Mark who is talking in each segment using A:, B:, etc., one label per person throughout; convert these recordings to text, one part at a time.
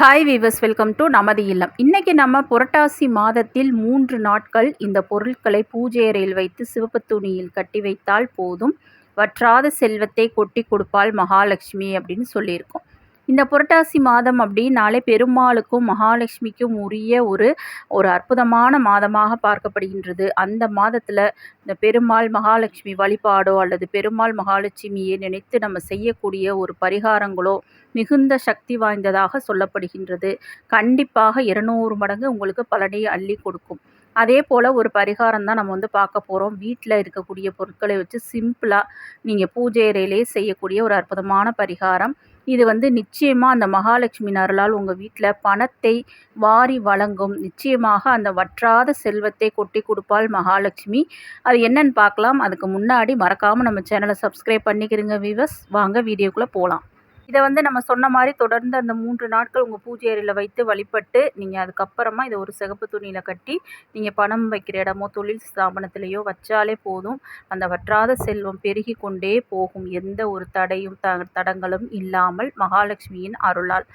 A: Hi viewers welcome to நமது இல்லம். இன்றைக்கி நம்ம புரட்டாசி மாதத்தில் மூன்று நாட்கள் இந்த பொருட்களை பூஜை அறையில் வைத்து சிவப்பு துணியில் கட்டி வைத்தால் போதும். வற்றாத செல்வத்தை கொட்டி கொடுப்பாள் மகாலட்சுமி அப்படின்னு சொல்லியிருக்கோம். இந்த புரட்டாசி மாதம் அப்படின்னாலே பெருமாளுக்கும் மகாலட்சுமிக்கும் உரிய ஒரு ஒரு அற்புதமான மாதமாக பார்க்கப்படுகின்றது. அந்த மாதத்தில் இந்த பெருமாள் மகாலட்சுமி வழிபாடோ அல்லது பெருமாள் மகாலட்சுமியை நினைத்து நம்ம செய்யக்கூடிய ஒரு பரிகாரங்களோ மிகுந்த சக்தி வாய்ந்ததாக சொல்லப்படுகின்றது. கண்டிப்பாக இருநூறு மடங்கு உங்களுக்கு பலனை அள்ளி கொடுக்கும். அதே போல் ஒரு பரிகாரம் தான் நம்ம வந்து பார்க்க போகிறோம் வீட்டில் இருக்கக்கூடிய பொருட்களை வச்சு சிம்பிளாக நீங்கள் பூஜை அறையிலே செய்யக்கூடிய ஒரு அற்புதமான பரிகாரம். இது வந்து நிச்சயமாக அந்த மகாலட்சுமி அருளால் உங்கள் வீட்டில் பணத்தை வாரி வழங்கும். நிச்சயமாக அந்த வற்றாத செல்வத்தை கொட்டி கொடுப்பாள் மகாலட்சுமி. அது என்னன்னு பார்க்கலாம். அதுக்கு முன்னாடி மறக்காமல் நம்ம சேனலை சப்ஸ்கிரைப் பண்ணிக்கிறீங்க வீவர்ஸ் வாங்க வீடியோக்குள்ளே போகலாம் இதை வந்து நம்ம சொன்ன மாதிரி தொடர்ந்து அந்த மூன்று நாட்கள் உங்கள் பூஜை அறையில் வைத்து வழிபட்டு நீங்கள் அதுக்கப்புறமா இதை ஒரு சிகப்பு துணியில் கட்டி நீங்கள் பணம் வைக்கிற இடமோ தொழில் ஸ்தாபனத்திலேயோ வச்சாலே போதும். அந்த வற்றாத செல்வம் பெருகி கொண்டே போகும். எந்த ஒரு தடையும் த தடங்களும் இல்லாமல் மகாலட்சுமியின் அருளால்.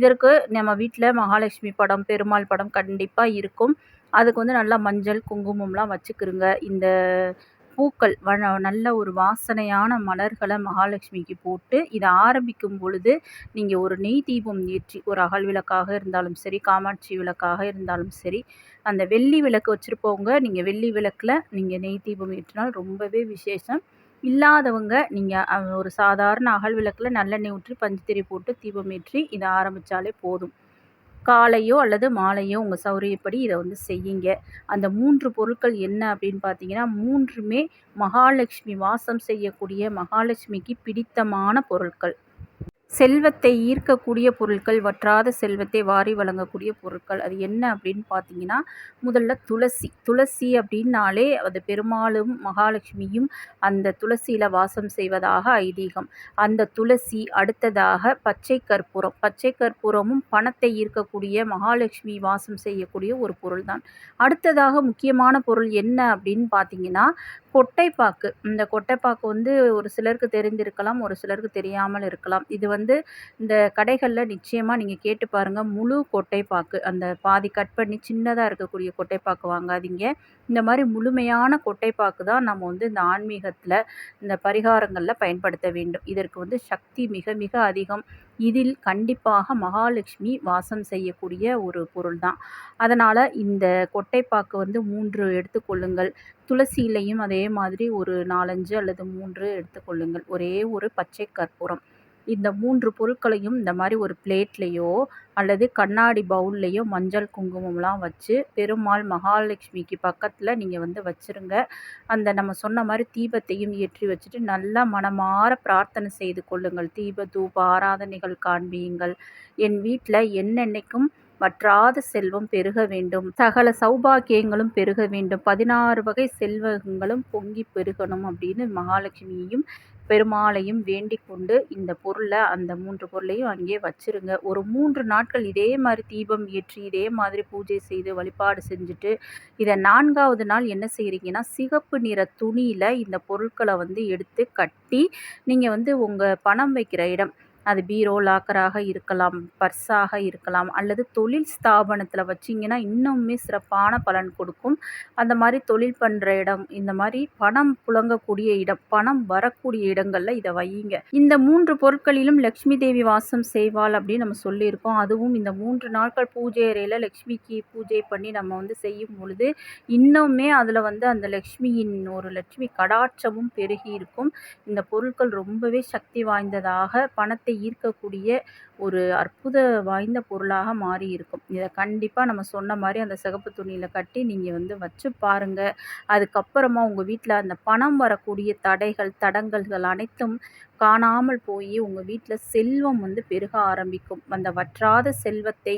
A: இதற்கு நம்ம வீட்டில் மகாலட்சுமி படம் பெருமாள் படம் கண்டிப்பாக இருக்கும். அதுக்கு வந்து நல்லா மஞ்சள் குங்குமம்லாம் வச்சுக்கிருங்க. இந்த பூக்கள் வ நல்ல ஒரு வாசனையான மலர்களை மகாலட்சுமிக்கு போட்டு இதை ஆரம்பிக்கும் பொழுது நீங்கள் ஒரு நெய் தீபம் ஏற்றி ஒரு அகல் விளக்காக இருந்தாலும் சரி காமாட்சி விளக்காக இருந்தாலும் சரி அந்த வெள்ளி விளக்கு வச்சுருப்பவங்க நீங்கள் வெள்ளி விளக்கில் நீங்கள் நெய் தீபம் ஏற்றினால் ரொம்பவே விசேஷம். இல்லாதவங்க நீங்கள் ஒரு சாதாரண அகல் விளக்கில் நல்லெண்ணெய் ஊற்றி பஞ்சுத்திரி போட்டு தீபம் ஏற்றி இதை ஆரம்பித்தாலே போதும். காலையோ அல்லது மாலையோ உங்கள் சௌரியப்படி இதை வந்து செய்யுங்க. அந்த மூன்று பொருட்கள் என்ன அப்படின்னு பார்த்தீங்கன்னா மூன்றுமே மகாலட்சுமி வாசம் செய்யக்கூடிய மகாலட்சுமிக்கு பிடித்தமான பொருட்கள். செல்வத்தை ஈர்க்கக்கூடிய பொருட்கள் வற்றாத செல்வத்தை வாரி வழங்கக்கூடிய பொருட்கள். அது என்ன அப்படின்னு பார்த்தீங்கன்னா முதல்ல துளசி. துளசி அப்படின்னாலே அது பெருமாளும் மகாலட்சுமியும் அந்த துளசியில் வாசம் செய்வதாக ஐதீகம். அந்த துளசி அடுத்ததாக பச்சை கற்பூரம். பச்சை கற்பூரமும் பணத்தை ஈர்க்கக்கூடிய மகாலட்சுமி வாசம் செய்யக்கூடிய ஒரு பொருள் தான் அடுத்ததாக முக்கியமான பொருள் என்ன அப்படின்னு பார்த்தீங்கன்னா கொட்டைப்பாக்கு. இந்த கொட்டைப்பாக்கு வந்து ஒரு சிலருக்கு தெரிந்திருக்கலாம் ஒரு சிலருக்கு தெரியாமல் இருக்கலாம். இது வந்து வந்து இந்த கடைகளில் நிச்சயமாக நீங்கள் கேட்டு பாருங்கள் முழு கொட்டைப்பாக்கு அந்த பாதி கட் பண்ணி சின்னதாக இருக்கக்கூடிய கொட்டைப்பாக்கு வாங்காதீங்க. இந்த மாதிரி முழுமையான கொட்டைப்பாக்கு தான் நம்ம வந்து இந்த ஆன்மீகத்தில் இந்த பரிகாரங்களில் பயன்படுத்த வேண்டும். இதற்கு வந்து சக்தி மிக மிக அதிகம். இதில் கண்டிப்பாக மகாலட்சுமி வாசம் செய்யக்கூடிய ஒரு பொருள் தான். அதனால் இந்த கொட்டைப்பாக்கு வந்து மூன்று எடுத்துக்கொள்ளுங்கள் துளசியிலையும் அதே மாதிரி ஒரு நாலஞ்சு அல்லது மூன்று எடுத்துக்கொள்ளுங்கள் ஒரே ஒரு பச்சை கற்பூரம். இந்த மூன்று பொருட்களையும் இந்த மாதிரி ஒரு பிளேட்லேயோ அல்லது கண்ணாடி பவுல்லையோ மஞ்சள் குங்குமம்லாம் வச்சு பெருமாள் மகாலட்சுமிக்கு பக்கத்தில் நீங்கள் வந்து வச்சுருங்க. அந்த நம்ம சொன்ன மாதிரி தீபத்தையும் ஏற்றி வச்சுட்டு நல்லா மனமாற பிரார்த்தனை செய்து கொள்ளுங்கள். தீப தூப ஆராதனைகள் காண்பியுங்கள். என் வீட்டில் என்னென்னைக்கும் வற்றாத செல்வம் பெருக வேண்டும். சகல சௌபாக்கியங்களும் பெருக வேண்டும். பதினாறு வகை செல்வங்களும் பொங்கி பெருகணும் அப்படின்னு மகாலட்சுமியையும் பெருமாளையும் வேண்டிக் கொண்டு இந்த பொருளை அந்த மூன்று பொருளையும் அங்கேயே வச்சுருங்க. ஒரு மூன்று நாட்கள் இதே மாதிரி தீபம் ஏற்றி இதே மாதிரி பூஜை செய்து வழிபாடு செஞ்சுட்டு இதை நான்காவது நாள் என்ன செய்கிறீங்கன்னா சிகப்பு நிற துணியில் இந்த பொருட்களை வந்து எடுத்து கட்டி நீங்கள் வந்து உங்கள் பணம் வைக்கிற இடம் அது பீரோ லாக்கராக இருக்கலாம் பர்ஸாக இருக்கலாம் அல்லது தொழில் ஸ்தாபனத்தில் வச்சிங்கன்னா இன்னுமே சிறப்பான பலன் கொடுக்கும். அந்த மாதிரி தொழில் பண்ணுற இடம் இந்த மாதிரி பணம் புழங்கக்கூடிய இடம் பணம் வரக்கூடிய இடங்களில் இதை வையுங்க. இந்த மூன்று பொருட்களிலும் லக்ஷ்மி தேவி வாசம் செய்வாள் அப்படின்னு நம்ம சொல்லியிருக்கோம். அதுவும் இந்த மூன்று நாட்கள் பூஜை அறையில் லக்ஷ்மிக்கு பூஜை பண்ணி நம்ம வந்து செய்யும் பொழுது இன்னுமே அதில் வந்து அந்த லக்ஷ்மியின் ஒரு லக்ஷ்மி கடாட்சமும் பெருகி இருக்கும். இந்த பொருட்கள் ரொம்பவே சக்தி வாய்ந்ததாக பணத்தை கவனத்தை ஈர்க்கக்கூடிய ஒரு அற்புத வாய்ந்த பொருளாக மாறி இருக்கும் இதை கண்டிப்பாக நம்ம சொன்ன மாதிரி அந்த சிகப்பு துணியில் கட்டி நீங்கள் வந்து வச்சு பாருங்கள் அதுக்கப்புறமா உங்கள் வீட்டில் அந்த பணம் வரக்கூடிய தடைகள் தடங்கல்கள் அனைத்தும் காணாமல் போய் உங்கள் வீட்டில் செல்வம் வந்து பெருக ஆரம்பிக்கும். அந்த வற்றாத செல்வத்தை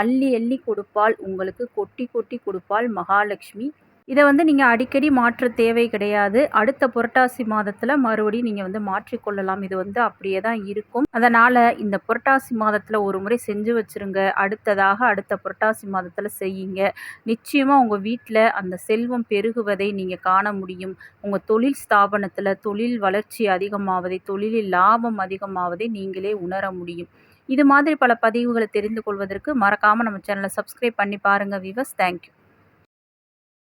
A: அள்ளி அள்ளி கொடுப்பால் உங்களுக்கு கொட்டி கொட்டி கொடுப்பால் மகாலட்சுமி. இதை வந்து நீங்கள் அடிக்கடி மாற்ற தேவை கிடையாது. அடுத்த புரட்டாசி மாதத்தில் மறுபடியும் நீங்கள் வந்து மாற்றிக்கொள்ளலாம் இது வந்து அப்படியே தான் இருக்கும். அதனால் இந்த புரட்டாசி மாதத்தில் ஒரு முறை செஞ்சு வச்சுருங்க. அடுத்ததாக அடுத்த புரட்டாசி மாதத்தில் செய்யுங்க. நிச்சயமாக உங்கள் வீட்டில் அந்த செல்வம் பெருகுவதை நீங்கள் காண முடியும். உங்கள் தொழில் ஸ்தாபனத்தில் தொழில் வளர்ச்சி அதிகமாவதை தொழிலில் லாபம் அதிகமாவதை நீங்களே உணர முடியும். இது மாதிரி பல பதிவுகளை தெரிந்து கொள்வதற்கு மறக்காமல் நம்ம சேனலை சப்ஸ்கிரைப் பண்ணி பாருங்கள் விவஸ் தேங்க்யூ